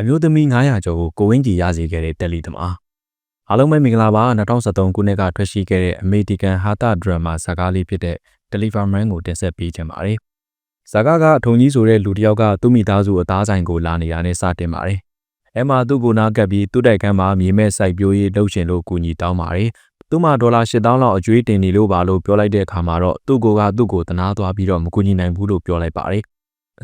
အမျိုးသမီး900ကျော်ကိုကိုဝင်းကြီးရစေခဲ့တဲ့တယ်လီသမားအားလုံးပဲမင်္ဂလာပါ2023ခုနှစ်ကထွက်ရှိခဲ့တဲ့အမေရိကန်ဟာတာဒရမာဇာကားလေးဖြစ်တဲ့ Deliver Man ကိုတင်ဆက်ပေးချင်ပါတယ်ဇာကားကအထုံကြီးဆိုတဲ့လူတစ်ယောက်ကသူ့မိသားစုအသားဆိုင်ကိုလာနေတာနဲ့စတင်ပါတယ်အဲမှာသူ့ကိုနာကပ်ပြီးသူ့တိုက်ကမ်းမှာမြေမဲ့စိုက်ပျိုးရေးလုပ်ရှင်လို့ကူညီတောင်းပါတယ်သူ့မှာဒေါ်လာ8000လောက်အကျွေးတင်နေလို့ပါလို့ပြောလိုက်တဲ့အခါမှာတော့သူ့ကိုကသူ့ကိုတနာသွားပြီးတော့မကူညီနိုင်ဘူးလို့ပြောလိုက်ပါတယ်။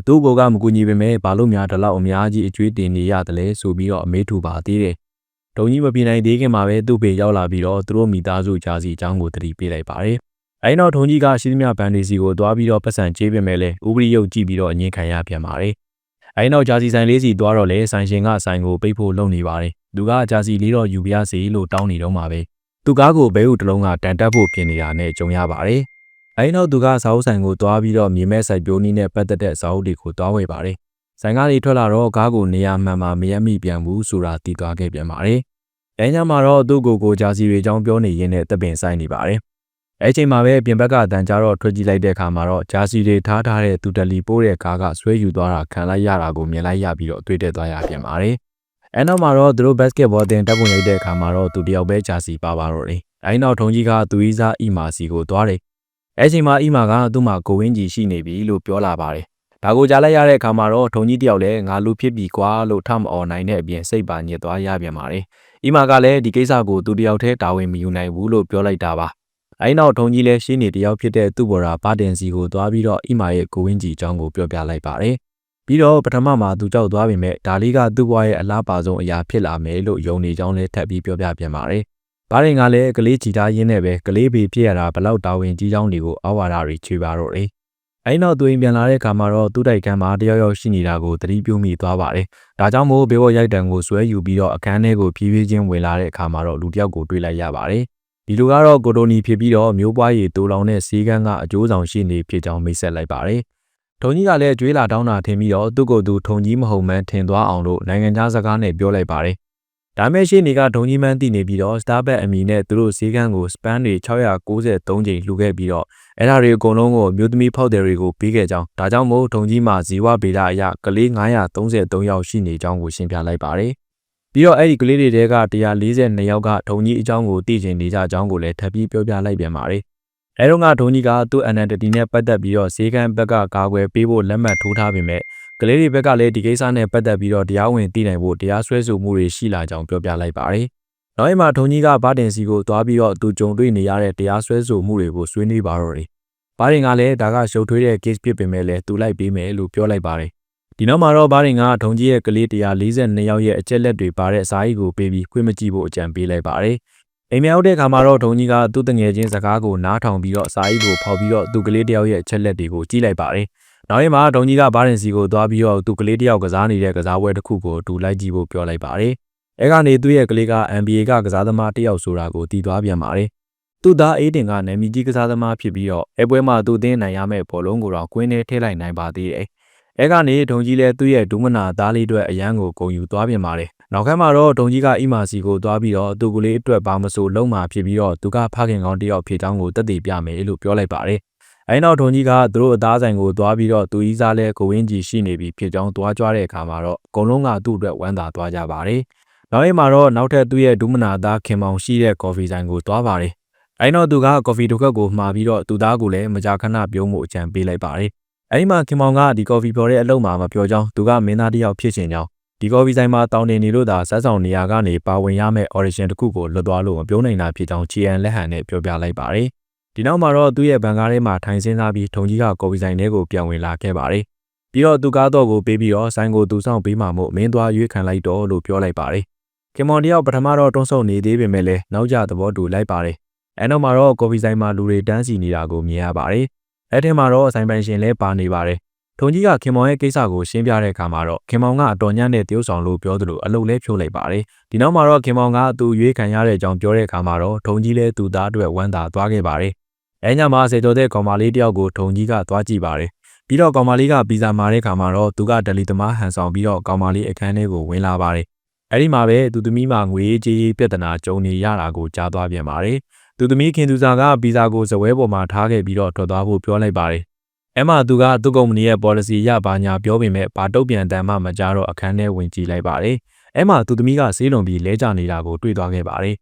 သူ့ကိုကမကူညီပေမဲ့ဘာလို့များဒီလောက်အများကြီးအကျွေးတင်နေရတယ်လဲဆိုပြီးတော့အမေးထူပါသေးတယ်။ဒုံကြီးမပြေနိုင်သေးခင်မှာပဲသူ့ပေရောက်လာပြီးတော့သူတို့မိသားစုဂျာစီအကြောင်းကိုတတိပေးလိုက်ပါတယ်။အဲဒီနောက်ဒုံကြီးကရှိသမျှဘန်ဒီစီကိုသွားပြီးတော့ပတ်စံချေးပေးမယ်လေဥပရိယုတ်ကြည့်ပြီးတော့အငင်းခံရပြန်ပါတယ်။အဲဒီနောက်ဂျာစီဆိုင်လေးစီသွားတော့လေဆိုင်ရှင်ကဆိုင်ကိုပိတ်ဖို့လုပ်နေပါတယ်။သူကဂျာစီလေးတော့ယူပြရစီလို့တောင်းနေတော့မှာပဲ။သူကားကိုဘဲဥတလုံးကတန်တက်ဖို့ပြင်နေတာနဲ့ကြုံရပါတယ်။ အဲဒီနောက်သူကစာအုပ်ဆိုင်ကိုသွားပြီးတော့မြေမဲ့ဆိုင်ပြိုးနီးနဲ့ပတ်သက်တဲ့စာအုပ်တွေကိုသွားဝယ်ပါတယ်။ဆိုင်ကားလေးထွက်လာတော့ကားကိုနေရာမှန်မှမရက်မိပြန်ဘူးဆိုတာသိသွားခဲ့ပြန်ပါတယ်။အဲညမှာတော့သူ့ကိုကိုဂျာစီတွေအကြောင်းပြောနေရင်းနဲ့တပင်ဆိုင်နေပါတယ်။အဲချိန်မှာပဲပြင်ဘက်ကတန်ကြားတော့ထွက်ကြည့်လိုက်တဲ့အခါမှာတော့ဂျာစီတွေထားထားတဲ့သူတလီပိုးတဲ့ကားကဆွဲယူသွားတာခံလိုက်ရတာကိုမြင်လိုက်ရပြီးတော့တွေ့တဲ့သွားရပြန်ပါတယ်။အဲနောက်မှာတော့သူတို့ဘတ်စကတ်ဘောတင်တပ်ပုံရိုက်တဲ့အခါမှာတော့သူတယောက်ပဲဂျာစီပါပါတော့တယ်။အဲဒီနောက်ထုံကြီးကသူဤစားအီမာစီကိုသွားတယ်။ အဲချိန်မှာအီမာကသူ့မှာကိုဝင်းကြီးရှိနေပြီလို့ပြောလာပါတယ်။ဒါကိုကြားလိုက်ရတဲ့အခါမှာတော့ထုံကြီးတယောက်လည်းငါလူဖြစ်ပြီကွာလို့ထမအော်နိုင်တဲ့အပြင်စိတ်ပါညစ်သွားရပြန်ပါတယ်။အီမာကလည်းဒီကိစ္စကိုသူတယောက်တည်းတာဝန်မယူနိုင်ဘူးလို့ပြောလိုက်တာပါ။အဲဒီနောက်ထုံကြီးလည်းရှင်းနေတယောက်ဖြစ်တဲ့သူ့ဘော်ရာပါတင်စီကိုသွားပြီးတော့အီမာရဲ့ကိုဝင်းကြီးအကြောင်းကိုပြောပြလိုက်ပါတယ်။ပြီးတော့ပထမမှာသူကြောက်သွားပေမဲ့ဒါလေးကသူ့ဘဝရဲ့အလားပါဆုံးအရာဖြစ်လာမယ်လို့ယုံနေကြောင်းလည်းထပ်ပြီးပြောပြပြန်ပါတယ်။ ဘာရင်ကလည်းကလေးချီသားရင်းနဲ့ပဲကလေးပေဖြစ်ရတာဘလောက်တာဝန်ကြီးကြောင်းတွေကိုအဝါဒတွေချွေပါတော့တယ်။အဲဒီနောက်သူအိမ်ပြန်လာတဲ့အခါမှာတော့သူ့တိုက်ကမ်းမှာတယောက်ယောက်ရှိနေတာကိုသတိပြုမိသွားပါတယ်။ဒါကြောင့်မို့ဘေးဝရိုက်တံကိုဆွဲယူပြီးတော့အခန်းထဲကိုဖြည်းဖြည်းချင်းဝင်လာတဲ့အခါမှာတော့လူတစ်ယောက်ကိုတွေ့လိုက်ရပါတယ်။ဒီလူကတော့ကိုတိုနီဖြစ်ပြီးတော့မျိုးပွားရည်တူလောင်တဲ့စီးကန်းကအကျိုးဆောင်ရှိနေဖြစ်ကြောင်းမိတ်ဆက်လိုက်ပါတယ်။ထုံကြီးကလည်းကြွေးလာတောင်းတာထင်ပြီးတော့သူ့ကိုယ်သူထုံကြီးမဟုတ်မှန်းထင်သွားအောင်လို့နိုင်ငံခြားစကားနဲ့ပြောလိုက်ပါတယ်။ ဒါမဲ့ရှေ့နေကဒုံကြီးမန်းတည်နေပြီးတော့ Starbucks အမီနဲ့သူတို့ဈေးကန်းကိုစပန်းတွေ693ချိန်လှူခဲ့ပြီးတော့အဲ့ဒါတွေအကုန်လုံးကိုမြို့သမီးဖောက်တယ်တွေကိုပြီးခဲ့ကြောင်းဒါကြောင့်မို့ဒုံကြီးမှာဇီဝဗေဒအရကလေး933ယောက်ရှိနေကြောင်းကိုရှင်းပြလိုက်ပါတယ်။ပြီးတော့အဲ့ဒီကလေးတွေတဲက142ယောက်ကဒုံကြီးအကြောင်းကိုသိချင်နေကြကြောင်းကိုလည်းထပ်ပြီးပြောပြလိုက်ပြန်ပါတယ်။အဲတော့ကဒုံကြီးကသူ့ identity နဲ့ပတ်သက်ပြီးတော့ဈေးကန်းဘက်ကကာကွယ်ပေးဖို့လက်မှတ်ထိုးထားပေမဲ့ ကလေးတွေဘက်ကလည်းဒီကိစ္စနဲ့ပတ်သက်ပြီးတော့တရားဝင်သိနိုင်ဖို့တရားစွဲဆိုမှုတွေရှိလာကြောင်းပြောပြလိုက်ပါတယ်။နောက်မှထုံကြီးကဘာတင်စီကိုသွားပြီးတော့သူကြုံတွေ့နေရတဲ့တရားစွဲဆိုမှုတွေကိုဆွေးနွေးပါတော့တယ်။ဘာတင်ကလည်းဒါကရှုပ်ထွေးတဲ့ case ဖြစ်ပေမဲ့လည်းသူလိုက်ပေးမယ်လို့ပြောလိုက်ပါတယ်။ဒီနောက်မှာတော့ဘာတင်ကထုံကြီးရဲ့ကလေး142ယောက်ရဲ့အချက်လက်တွေပါတဲ့စာအုပ်ကိုပေးပြီးခွင့်မကြည့်ဖို့အကြံပေးလိုက်ပါတယ်။အိမ်မြောက်တဲ့ခါမှာတော့ထုံကြီးကသူ့တငယ်ချင်းစကားကိုနားထောင်ပြီးတော့စာအုပ်ကိုဖောက်ပြီးတော့သူကလေးတယောက်ရဲ့အချက်လက်တွေကိုကြည့်လိုက်ပါတယ်။ နောက်ရက်မှာဒုံကြီးကဘာရင်စီကိုသွားပြီးတော့သူကလေးတယောက်ကစားနေတဲ့ကစားပွဲတစ်ခုကိုတူလိုက်ကြည့်ဖို့ပြောလိုက်ပါတယ်။အဲကနေသူ့ရဲ့ကလေးက NBA ကကစားသမားတယောက်ဆိုတာကိုတည်သွားပြန်ပါတယ်။သူ့သားအေးတင်ကနာမည်ကြီးကစားသမားဖြစ်ပြီးတော့အဲပွဲမှာသူ့အသင်းနိုင်ရမယ့်ဘောလုံးကိုတော့ကွင်းထဲထည့်လိုက်နိုင်ပါသေးတယ်။အဲကနေဒုံကြီးလည်းသူ့ရဲ့ဒုမနာသားလေးအတွက်အရန်ကိုဂုံယူသွားပြန်ပါတယ်။နောက်ခါမှာတော့ဒုံကြီးကအီမာစီကိုသွားပြီးတော့သူ့ကလေးအတွက်ဘာမဆိုလုံးမှာဖြစ်ပြီးတော့သူကဖခင်ကောင်းတယောက်ဖြစ်ကြောင်းကိုတက်တည်ပြမယ်လို့ပြောလိုက်ပါတယ် အဲနောက်ထုံကြီးကသူတို့အသားဆိုင်ကိုသွားပြီးတော့သူကြီးစားလဲကိုဝင်းကြီးရှိနေပြီဖြစ်ကြောင်းသွားကြွားတဲ့အခါမှာတော့အကုန်လုံးကသူ့အတွက်ဝမ်းသာသွားကြပါတယ်။နောက်ရက်မှာတော့နောက်ထပ်သူ့ရဲ့ဒုမနာသားခင်မောင်ရှိတဲ့ကော်ဖီဆိုင်ကိုသွားပါတယ်။အဲနောက်သူကကော်ဖီတစ်ခွက်ကိုမှာပြီးတော့သူသားကိုလည်းမကြာခဏပြုံးမှုအကြံပေးလိုက်ပါတယ်။အဲဒီမှာခင်မောင်ကဒီကော်ဖီပြောတဲ့အလုပ်မှာမပြောကြောင်းသူကမင်းသားတစ်ယောက်ဖြစ်ချင်ကြောင်းဒီကော်ဖီဆိုင်မှာတောင်းတင်နေလို့သာဇက်ဆောင်နေရာကနေပါဝင်ရမယ့် audition တစ်ခုကိုလွတ်သွားလို့မပြောနိုင်တာဖြစ်ကြောင်းချီယန်လက်ဟန်နဲ့ပြောပြလိုက်ပါတယ်။ ဒီနောက်မှာတော့သူ့ရဲ့ဘန်ကားထဲမှာထိုင်ဆင်းသားပြီးထုံကြီးကကော်ပီဆိုင်ထဲကိုပြန်ဝင်လာခဲ့ပါတယ်။ပြီးတော့သူကားတော့ကိုပေးပြီးတော့ဆိုင်ကိုသူဆောင်ပေးမှမို့မင်းသွားရွေးခံလိုက်တော့လို့ပြောလိုက်ပါတယ်။ခင်မွန်တယောက်ပထမတော့တွန်းဆုပ်နေသေးပေမဲ့လည်းနောက်ကျသဘောတူလိုက်ပါတယ်။အဲနောက်မှာတော့ကော်ပီဆိုင်မှာလူတွေတန်းစီနေတာကိုမြင်ရပါတယ်။အဲထဲမှာတော့ဆိုင်ပိုင်ရှင်လည်းပါနေပါတယ်။ထုံကြီးကခင်မောင်ရဲ့ကိစ္စကိုရှင်းပြတဲ့အခါမှာတော့ခင်မောင်ကအတော်ညံ့တဲ့တရုပ်ဆောင်လို့ပြောသလိုအလုပ်လဲဖြိုးလိုက်ပါတယ်။ဒီနောက်မှာတော့ခင်မောင်ကသူရွေးခံရတဲ့အကြောင်းပြောတဲ့အခါမှာတော့ထုံကြီးလည်းသူသားအတွက်ဝမ်းသာသွားခဲ့ပါတယ် အဲညမှာစေကျော်တဲ့ကောင်မလေးတယောက်ကိုထုံကြီးကသွားကြည့်ပါတယ်ပြီးတော့ကောင်မလေးကပီဇာမာတဲ့ခါမှာတော့သူကဒလီသမားဟန်ဆောင်ပြီးတော့ကောင်မလေးအခန်းထဲကိုဝင်လာပါတယ်အဲ့ဒီမှာပဲသူသမီးမငွေကြေးရေးပြဿနာကြုံနေရတာကိုကြားသွားပြန်ပါတယ်သူသမီးခင်သူစာကပီဇာကိုဇပွဲပေါ်မှာထားခဲ့ပြီးတော့ထွက်သွားဖို့ပြောလိုက်ပါတယ်အဲမှာသူကသူ့ကုမ္ပဏီရဲ့ policy ရပါညာပြောပေမဲ့ဘာတုတ်ပြန်တမ်းမှမကြားတော့အခန်းထဲဝင်ကြည့်လိုက်ပါတယ်အဲမှာသူသမီးကဆေးလွန်ပြီးလဲကျနေတာကိုတွေ့သွားခဲ့ပါတယ်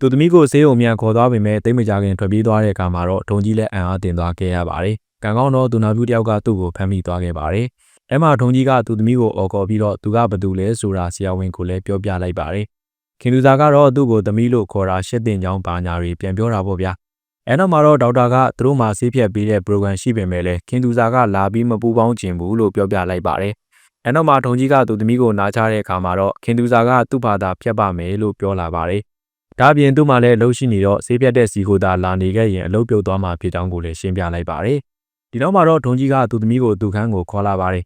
သူသမီးကိုဆေးုံမြန်ခေါ်သွားပေမဲ့တိတ်မကြခင်ထွက်ပြေးသွားတဲ့အခါမှာတော့ဒုံကြီးလည်းအံ့အားတင်သွားခဲ့ရပါတယ်ကံကောင်းတော့သူနာပြူတယောက်ကသူ့ကိုဖမ်းမိသွားခဲ့ပါတယ်အဲမှာဒုံကြီးကသူသမီးကိုအော်ခေါ်ပြီးတော့သူကဘသူလဲဆိုတာဆရာဝန်ကိုလည်းပြောပြလိုက်ပါတယ်ခင်လူသားကတော့သူ့ကိုသမီးလို့ခေါ်တာရှစ်တင်ချောင်းပါညာတွေပြန်ပြောတာပေါ့ဗျာအဲနောက်မှာတော့ဒေါက်တာကသူတို့မှဆေးဖြတ်ပေးတဲ့ program ရှိပေမဲ့လည်းခင်သူစာကလာပြီးမပူပေါင်းကျင်ဘူးလို့ပြောပြလိုက်ပါတယ်အဲနောက်မှာဒုံကြီးကသူသမီးကိုနားချတဲ့အခါမှာတော့ခင်သူစာကသူ့ဘာသာဖြတ်ပါမယ်လို့ပြောလာပါတယ် ဒါပြင်သူ့မှာလည်းလှုပ်ရှိနေတော့ဆေးပြတ်တဲ့စီကိုသာလာနေခဲ့ရင်အလုပ်ပြုတ်သွားမှာဖြစ်ကြောင်းကိုလည်းရှင်းပြလိုက်ပါတယ်ဒီနောက်မှာတော့ဒုံကြီးကသူသမီးကိုသူခန်းကိုခေါ်လာပါတယ်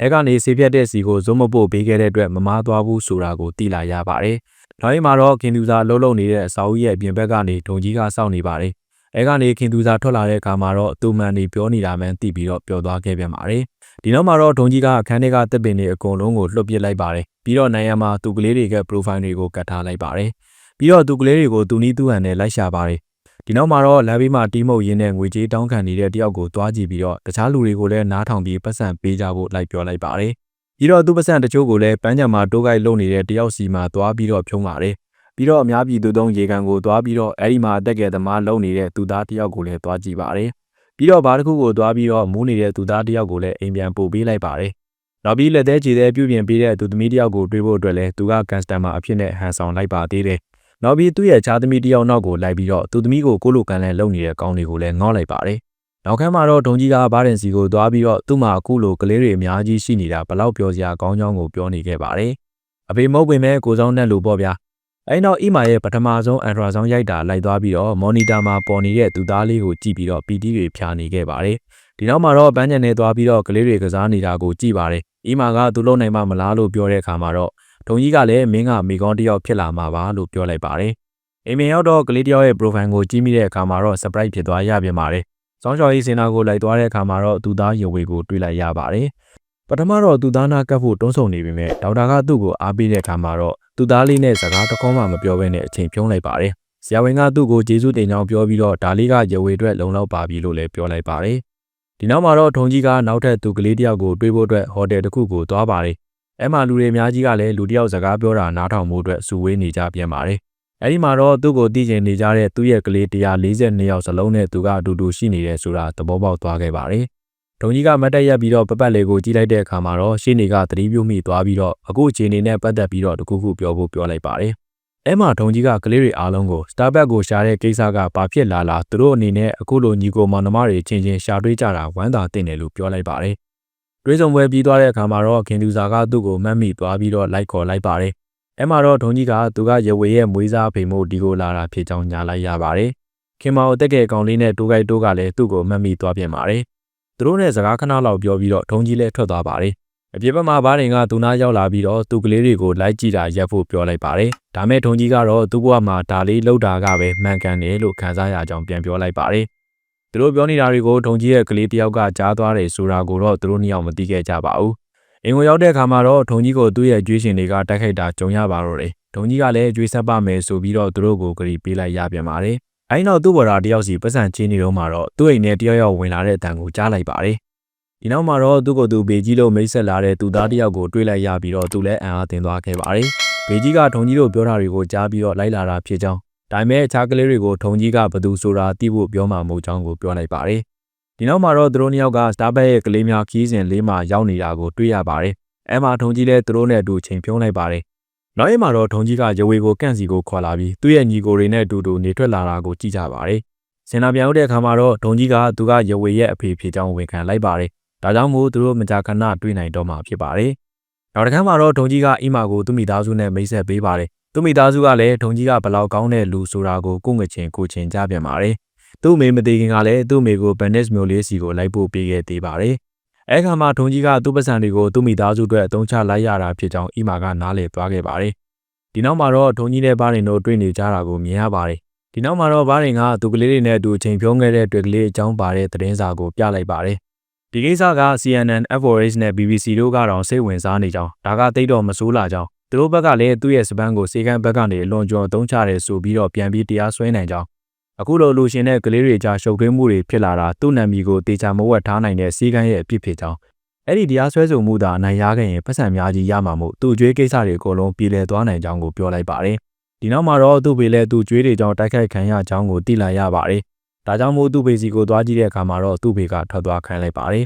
အဲကနေဆေးပြတ်တဲ့စီကိုဇုံမပို့ပေးခဲ့တဲ့အတွက်မမားသွားဘူးဆိုတာကိုသိလာရပါတယ်နောက်ရင်မှာတော့ခင်သူစာလှုပ်လှုပ်နေတဲ့အစာအုပ်ရဲ့အပြင်ဘက်ကနေဒုံကြီးကစောင့်နေပါတယ်အဲကနေခင်သူစာထွက်လာတဲ့အခါမှာတော့သူမှန်နေပြောနေတာမှန်းသိပြီးတော့ပျော်သွားခဲ့ပြန်ပါတယ်ဒီနောက်မှာတော့ဒုံကြီးကအခန်းထဲကတပ်ပင်တွေအကုန်လုံးကိုလွှတ်ပစ်လိုက်ပါတယ်ပြီးတော့နိုင်ရမှာသူကလေးတွေက profile တွေကိုကတ်ထားလိုက်ပါတယ် ပြီးတော့သူကလေးတွေကိုသူနီးသူဟန်နဲ့လိုက်ရှာပါတယ်ဒီနောက်မှာတော့လမ်းဘေးမှာတီးမှုတ်ရင်းနဲ့ငွေကြေးတောင်းခံနေတဲ့တယောက်ကိုတွားကြည့်ပြီးတော့တခြားလူတွေကိုလည်းနားထောင်ပြီးပတ်စံပေးကြဖို့လိုက်ပြောလိုက်ပါတယ်ပြီးတော့သူပတ်စံတချို့ကိုလည်းပန်းချံမှာတိုးကိုက်လုံနေတဲ့တယောက်စီမှာတွားပြီးတော့ဖြုံးပါတယ်ပြီးတော့အများပြည်သူသုံးရေကန်ကိုတွားပြီးတော့အဲ့ဒီမှာတက်ငယ်သမားလုံနေတဲ့သူသားတယောက်ကိုလည်းတွားကြည့်ပါတယ်ပြီးတော့ဘာတစ်ခုကိုတွားပြီးတော့မူးနေတဲ့သူသားတယောက်ကိုလည်းအိမ်ပြန်ပို့ပေးလိုက်ပါတယ်နောက်ပြီးလက်သေးကြည်သေးပြုပြင်ပေးတဲ့သူသမီးတယောက်ကိုတွေ့ဖို့အတွက်လည်းသူကကန်စတမာအဖြစ်နဲ့ဟန်ဆောင်လိုက်ပါသေးတယ် နောက်ပြီးသူ့ရဲ့ခြားသမီးတယောက်နောက်ကိုလိုက်ပြီးတော့သူသမီးကိုကိုလိုကန်လန်လုံနေတဲ့ကောင်းတွေကိုလည်းငေါ့လိုက်ပါတယ်နောက်ခန်းမှာတော့ဒုံကြီးကဘားဒင်စီကိုသွားပြီးတော့သူ့မှာအခုလိုကလေးတွေအများကြီးရှိနေတာဘလောက်ပြောစရာကောင်းကြောင်းကိုပြောနေခဲ့ပါတယ်အဖေမဟုတ်ပေမဲ့ကိုစောင်းနဲ့လို့ပေါ့ဗျာအဲနောက်အီမာရဲ့ပထမဆုံးအန်ဒရာဆောင်ရိုက်တာလိုက်သွားပြီးတော့မော်နီတာမှာပေါ်နေတဲ့သူသားလေးကိုကြည့်ပြီးတော့ပီတီတွေဖြာနေခဲ့ပါတယ်ဒီနောက်မှာတော့ပန်းချန်နဲ့သွားပြီးတော့ကလေးတွေကစားနေတာကိုကြည့်ပါတယ်အီမာကသူလုံနိုင်မှမလားလို့ပြောတဲ့အခါမှာတော့ ဒုံကြီးကလည်းမင်းကမိကောင်းတယောက်ဖြစ်လာမှာပါလို့ပြောလိုက်ပါတယ်အိမ်မင်ရောက်တော့ကလေးတယောက်ရဲ့ profile ကိုကြည့်မိတဲ့အခါမှာတော့ surprise ဖြစ်သွားရပြန်ပါတယ်။စောင်းချော်ရေးစင်တာကိုလိုက်သွားတဲ့အခါမှာတော့သူသားရုပ်ဝေကိုတွေ့လိုက်ရပါတယ်။ပထမတော့သူသားနာကပ်ဖို့တွန်းဆုံနေပေမဲ့ဒေါက်တာကသူ့ကိုအားပေးတဲ့အခါမှာတော့သူသားလေးနဲ့စကားတခေါမှမပြောဘဲနဲ့အချိန်ဖြုံးလိုက်ပါတယ်။ဆရာဝန်ကသူ့ကိုကျေးဇူးတင်ကြောင်းပြောပြီးတော့ဒါလေးကရုပ်ဝေအတွက်လုံလောက်ပါပြီလို့လည်းပြောလိုက်ပါတယ်။ဒီနောက်မှာတော့ထုံကြီးကနောက်ထပ်သူကလေးတယောက်ကိုတွေ့ဖို့အတွက်ဟိုတယ်တစ်ခုကိုသွားပါတယ်။ အဲမှာလူတွေအများကြီးကလည်းလူတယောက်စကားပြောတာနားထောင်မှုအတွက်စုဝေးနေကြပြန်ပါတယ်။အဲဒီမှာတော့သူ့ကိုတည်ကျင်နေကြတဲ့သူ့ရဲ့ကလေး142ယောက်စလုံးနဲ့သူကအတူတူရှိနေတယ်ဆိုတာသဘောပေါက်သွားခဲ့ပါတယ်။ဒုံကြီးကမတ်တက်ရက်ပြီးတော့ပပတ်လေးကိုကြည့်လိုက်တဲ့အခါမှာတော့ရှေ့နေကသတိပြုမိသွားပြီးတော့အခုအခြေအနေနဲ့ပတ်သက်ပြီးတော့တခုခုပြောဖို့ပြောလိုက်ပါတယ်။အဲမှာဒုံကြီးကကလေးတွေအားလုံးကို Starbucks ကိုရှာတဲ့ကိစ္စကဘာဖြစ်လာလားသူတို့အနေနဲ့အခုလိုညီကိုမောင်နှမတွေချင်းချင်းရှာတွေးကြတာဝမ်းသာတင်တယ်လို့ပြောလိုက်ပါတယ်။ တွေးဆုံပွဲပြီးသွားတဲ့အခါမှာတော့ခင်သူစာကသူ့ကိုမှတ်မိသွားပြီးတော့လိုက်ခေါ်လိုက်ပါတယ်။အဲမှာတော့ဒုံကြီးကသူကရဝေရဲ့မွေးစားဖိမို့ဒီကိုလာတာဖြစ်ကြောင်းညာလိုက်ရပါတယ်။ခင်မောင်တက်ခဲ့ကောင်လေးနဲ့တိုးကိုက်တိုးကလည်းသူ့ကိုမှတ်မိသွားပြန်ပါတယ်။သူတို့နဲ့စကားခဏလောက်ပြောပြီးတော့ဒုံကြီးလည်းထွက်သွားပါတယ်။အပြစ်ဘက်မှာဘားရင်ကသူနာရောက်လာပြီးတော့သူကလေးတွေကိုလိုက်ကြည့်တာရက်ဖို့ပြောလိုက်ပါတယ်။ဒါမဲ့ဒုံကြီးကတော့သူ့ဘဝမှာဒါလေးလောက်တာကပဲမှန်ကန်တယ်လို့ခံစားရကြောင်းပြန်ပြောလိုက်ပါတယ်။ သူတို့ပြောနေတာတွေကိုဒုံကြီးရဲ့ကလေးတယောက်ကကြားသွားတယ်ဆိုတာကိုတော့သူတို့နှစ်ယောက်မသိခဲ့ကြပါဘူး။အင်ကိုရောက်တဲ့အခါမှာတော့ဒုံကြီးကိုသူ့ရဲ့ကျွေးရှင်တွေကတိုက်ခိုက်တာကြုံရပါတော့တယ်။ဒုံကြီးကလည်းကျွေးဆက်ပါမယ်ဆိုပြီးတော့သူတို့ကိုကြီပေးလိုက်ရပြန်ပါတယ်။အဲဒီနောက်သူ့ဘော်ဒါတယောက်စီပတ်စံချင်းနေတော့မှတော့သူ့အိမ်နဲ့တယောက်ယောက်ဝင်လာတဲ့အတန်ကိုကြားလိုက်ပါတယ်။ဒီနောက်မှာတော့သူ့ကိုယ်သူဘေကြီးလို့မိတ်ဆက်လာတဲ့သူသားတယောက်ကိုတွေ့လိုက်ရပြီးတော့သူလည်းအံ့အားသင်သွားခဲ့ပါတယ်။ဘေကြီးကဒုံကြီးတို့ပြောတာတွေကိုကြားပြီးတော့လိုက်လာတာဖြစ်ကြောင်း ဒါပေမဲ့အခြားကလေးတွေကိုဒုံကြီးကဘသူဆိုတာသိဖို့ပြောမှမဟုတ်ကြောင်းကိုပြောလိုက်ပါတယ်။ဒီနောက်မှာတော့သူတို့နှစ်ယောက်က Starbucks ရဲ့ကလေးများခီးစဉ်လေးမှာရောက်နေတာကိုတွေ့ရပါတယ်။အဲမှာဒုံကြီးလည်းသူတို့နဲ့အတူချိန်ဖြုံးလိုက်ပါတယ်။နောက်ရက်မှာတော့ဒုံကြီးကရဝေကိုကန့်စီကိုခေါ်လာပြီးသူ့ရဲ့ညီကိုတွေနဲ့အတူတူနေထွက်လာတာကိုကြည့်ကြပါတယ်။စင်နာပြန်ဦးတဲ့အခါမှာတော့ဒုံကြီးကသူကရဝေရဲ့အဖေဖြစ်ကြောင်းဝန်ခံလိုက်ပါတယ်။ဒါကြောင့်မို့သူတို့မကြာခဏတွေ့နိုင်တော့မှာဖြစ်ပါတယ်။နောက်တစ်ခါမှာတော့ဒုံကြီးကအီမာကိုသူ့မိသားစုနဲ့မိတ်ဆက်ပေးပါတယ်။ သူ့မိသားစုကလည်းဒုံကြီးကဘလောက်ကောင်းတဲ့လူဆိုတာကိုကိုငွေချင်းကိုချင်းကြားပြန်ပါတယ်။သူ့မိမသေးခင်ကလည်းသူ့မိကိုဘန်နစ်မျိုးလေးစီကိုလိုက်ပို့ပေးခဲ့သေးပါတယ်။အဲခါမှာဒုံကြီးကသူ့ပစံတွေကိုသူ့မိသားစုအတွက်အသုံးချလိုက်ရတာဖြစ်ကြောင်းအီမာကနားလည်သွားခဲ့ပါတယ်။ဒီနောက်မှာတော့ဒုံကြီးနဲ့ဘားရင်တို့တွေ့နေကြတာကိုမြင်ရပါတယ်။ဒီနောက်မှာတော့ဘားရင်ကသူကလေးတွေနဲ့အတူချိန်ဖြုံးခဲ့တဲ့တွေ့ကလေးအကြောင်းပါတဲ့သတင်းစာကိုပြလိုက်ပါတယ်။ဒီကိစ္စက CNN, FOH နဲ့ BBC တို့ကတော့စိတ်ဝင်စားနေကြောင်းဒါကတိတ်တော့မဆိုးလာကြောင်း သူတို့ဘက်ကလည်းသူ့ရဲ့စပန်းကိုစေကန်းဘက်ကနေအလွန်ကျွံသုံးချတယ်ဆိုပြီးတော့ပြန်ပြီးတရားစွဲနိုင်ကြောင်းအခုလိုလူရှင်တဲ့ကလေးတွေကြားရှုပ်ထွေးမှုတွေဖြစ်လာတာသူ့နာမည်ကိုတေချာမဝတ်ထားနိုင်တဲ့စီကန်းရဲ့အဖြစ်ဖြစ်ကြောင်းအဲ့ဒီတရားစွဲဆိုမှုသာအနိုင်ရခဲ့ရင်ပတ်စံများကြီးရမှာမို့သူ့ကြွေးကိစ္စတွေအကုန်လုံးပြည်လည်သွားနိုင်ကြောင်းကိုပြောလိုက်ပါတယ်ဒီနောက်မှာတော့သူ့ပေလဲသူ့ကြွေးတွေကြောင့်တိုက်ခိုက်ခံရကြောင်းကိုသိလာရပါတယ်ဒါကြောင့်မို့သူ့ပေစီကိုသွားကြည့်တဲ့အခါမှာတော့သူ့ပေကထွက်သွားခိုင်းလိုက်ပါတယ်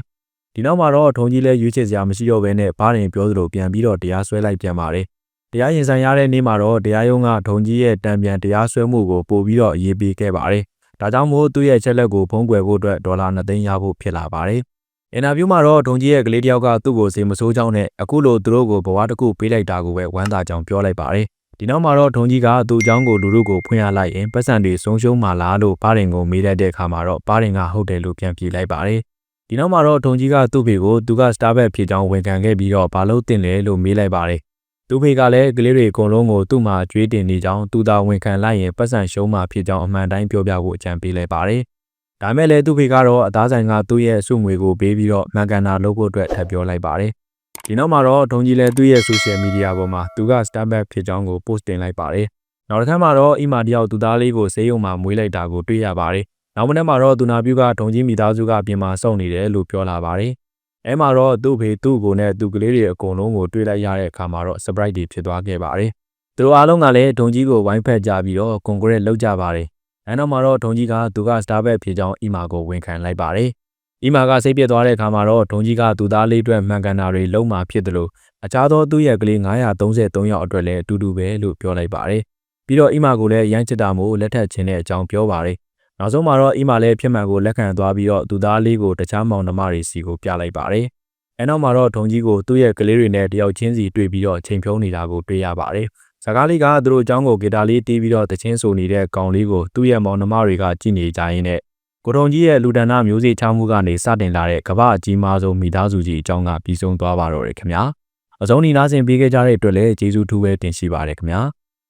ဒီနောက်မှာတော့ထုံကြီးလဲရွေးချယ်စရာမရှိတော့ဘဲနဲ့ဘားရင်ပြောသလိုပြန်ပြီးတော့တရားစွဲလိုက်ပြန်ပါတယ် တရားရင်ဆိုင်ရတဲ့နေ့မှာတော့တရားရုံးကထုံကြီးရဲ့တံပြန်တရားစွဲမှုကိုပို့ပြီးတော့ရေးပေးခဲ့ပါတယ်။ဒါကြောင့်မို့သူ့ရဲ့ချက်လက်ကိုဖုံးကွယ်ဖို့အတွက်ဒေါ်လာ2သိန်းရဖို့ဖြစ်လာပါတယ်။အင်တာဗျူးမှာတော့ထုံကြီးရဲ့ကလေးတယောက်ကသူ့ကိုစေမဆိုးကြောင်းနဲ့အခုလိုသူတို့ကိုဘဝတစ်ခုပေးလိုက်တာကိုပဲဝမ်းသာကြောင်းပြောလိုက်ပါတယ်။ဒီနောက်မှာတော့ထုံကြီးကသူ့အကြောင်းကိုလူတို့ကိုဖွင့်ရလိုက်ရင်ပတ်စံတွေဆုံးရှုံးမှလားလို့ပါရင်ကိုမေးလိုက်တဲ့အခါမှာတော့ပါရင်ကဟုတ်တယ်လို့ပြန်ပြေလိုက်ပါတယ်။ဒီနောက်မှာတော့ထုံကြီးကသူ့ဖေကိုသူကစတာဘက်ဖြစ်ကြောင်းဝန်ခံခဲ့ပြီးတော့ဘာလို့တင်လဲလို့မေးလိုက်ပါတယ်။ သူဖေကလည်းကလေးတွေအကုန်လုံးကိုသူ့မှာကြွေးတင်နေကြောင်းသူသာဝန်ခံလိုက်ရင်ပတ်စံရှုံးမှဖြစ်ကြောင်းအမှန်တိုင်းပြောပြဖို့အကြံပေးလိုက်ပါတယ်။ဒါမဲ့လည်းသူဖေကတော့အသားဆိုင်ကသူ့ရဲ့စုငွေကိုပေးပြီးတော့မှန်ကန်တာလုပ်ဖို့အတွက်ထပ်ပြောလိုက်ပါတယ်။ဒီနောက်မှာတော့ဒုံကြီးလည်းသူ့ရဲ့ social media ပေါ်မှာသူက Starbucks ဖြစ်ကြောင်းကို post တင်လိုက်ပါတယ်။နောက်တစ်ခါမှာတော့အီမာတယောက်သူသားလေးကိုဆေးရုံမှာမွေးလိုက်တာကိုတွေ့ရပါတယ်။နောက်မနေ့မှာတော့သူနာပြုကဒုံကြီးမိသားစုကပြင်မာစောင့်နေတယ်လို့ပြောလာပါတယ်။ အဲမှာတော့သူ့ဖေသူ့ကိုနဲ့သူ့ကလေးတွေအကုန်လုံးကိုတွေ့လိုက်ရတဲ့အခါမှာတော့ surprise တွေဖြစ်သွားခဲ့ပါတယ်။သူတို့အားလုံးကလည်းဒုံကြီးကိုဝိုင်းဖက်ကြပြီးတော့ congrats လုပ်ကြပါတယ်။အဲနောက်မှာတော့ဒုံကြီးကသူက Starbucks ဖြစ်ကြောင်းအီမာကိုဝန်ခံလိုက်ပါတယ်။အီမာကစိတ်ပြက်သွားတဲ့အခါမှာတော့ဒုံကြီးကသူသားလေးအတွက်မှန်ကန်တာတွေလုံးမှာဖြစ်တယ်လို့အခြားသောသူ့ရဲ့ကလေး933ယောက်အတွက်လည်းအတူတူပဲလို့ပြောလိုက်ပါတယ်။ပြီးတော့အီမာကိုလည်းရမ်းချစ်တာမို့လက်ထပ်ခြင်းတဲ့အကြောင်းပြောပါတယ်။ နောက်ဆုံးမှာတော့အီမာလည်းဖြစ်မှန်ကိုလက်ခံသွားပြီးတော့သူသားလေးကိုတခြားမောင်နှမတွေစီကိုပြလိုက်ပါတယ်။အဲနောက်မှာတော့ဒုံကြီးကိုသူ့ရဲ့ကလေးတွေနဲ့တယောက်ချင်းစီတွေ့ပြီးတော့ချိန်ဖြုံးနေတာကိုတွေ့ရပါတယ်။ဇကားလေးကသူတို့အကြောင်းကိုဂီတာလေးတီးပြီးတော့တချင်းဆိုနေတဲ့ကောင်လေးကိုသူ့ရဲ့မောင်နှမတွေကကြည့်နေကြရင်းနဲ့ကိုထုံကြီးရဲ့လူဒဏ္ဍမျိုးစေ့ချမှုကနေစတင်လာတဲ့ကမ္ဘာအကြီးမားဆုံးမိသားစုကြီးအကြောင်းကပြီးဆုံးသွားပါတော့တယ်ခင်ဗျာ။အစုံဒီနားဆင်ပေးခဲ့ကြတဲ့အတွက်လည်းကျေးဇူးထူးပဲတင်ရှိပါတယ်ခင်ဗျာ။